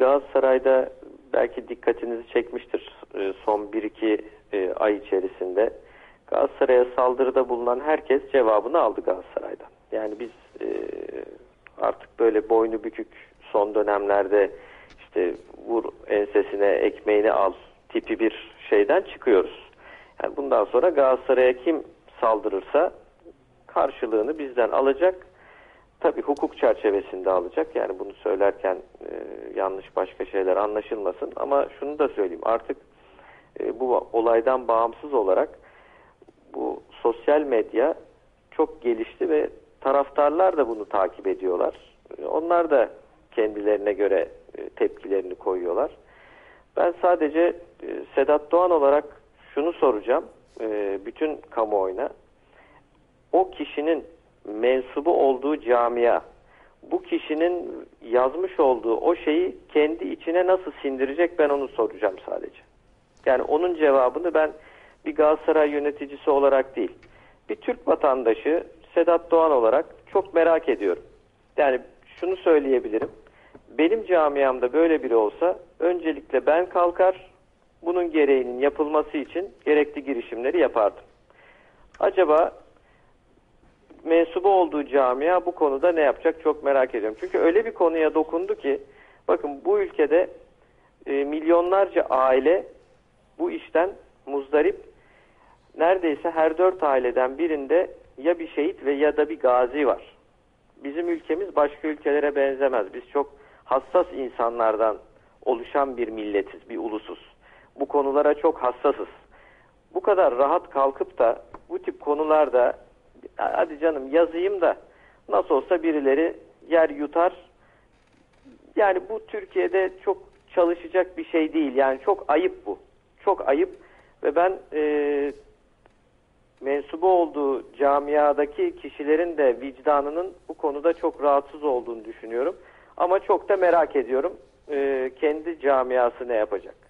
Galatasaray'da belki dikkatinizi çekmiştir e, son 1-2 e, ay içerisinde. Galatasaray'a saldırıda bulunan herkes cevabını aldı Galatasaray'dan. Yani biz e, artık böyle boynu bükük son dönemlerde işte vur ensesine ekmeğini al tipi bir şeyden çıkıyoruz. Yani bundan sonra Galatasaray'a kim saldırırsa karşılığını bizden alacak. Tabii hukuk çerçevesinde alacak. Yani bunu söylerken yanlış başka şeyler anlaşılmasın. Ama şunu da söyleyeyim. Artık e, bu olaydan bağımsız olarak bu sosyal medya çok gelişti ve taraftarlar da bunu takip ediyorlar. Onlar da kendilerine göre e, tepkilerini koyuyorlar. Ben sadece e, Sedat Doğan olarak şunu soracağım e, bütün kamuoyuna. O kişinin mensubu olduğu camia bu kişinin yazmış olduğu o şeyi kendi içine nasıl sindirecek ben onu soracağım sadece. Yani onun cevabını ben bir Galatasaray yöneticisi olarak değil, bir Türk vatandaşı Sedat Doğan olarak çok merak ediyorum. Yani şunu söyleyebilirim. Benim camiamda böyle biri olsa öncelikle ben kalkar, bunun gereğinin yapılması için gerekli girişimleri yapardım. Acaba mensubu olduğu camia bu konuda ne yapacak çok merak ediyorum. Çünkü öyle bir konuya dokundu ki bakın bu ülkede e, milyonlarca aile bu işten muzdarip. Neredeyse her dört aileden birinde ya bir şehit ve ya da bir gazi var. Bizim ülkemiz başka ülkelere benzemez. Biz çok hassas insanlardan oluşan bir milletiz, bir ulusuz. Bu konulara çok hassasız. Bu kadar rahat kalkıp da bu tip konularda hadi canım yazayım da nasıl olsa birileri yer yutar. Yani bu Türkiye'de çok çalışacak bir şey değil. Yani çok ayıp bu. Çok ayıp ve ben e, mensubu olduğu camiadaki kişilerin de vicdanının bu konuda çok rahatsız olduğunu düşünüyorum. Ama çok da merak ediyorum e, kendi camiası ne yapacak.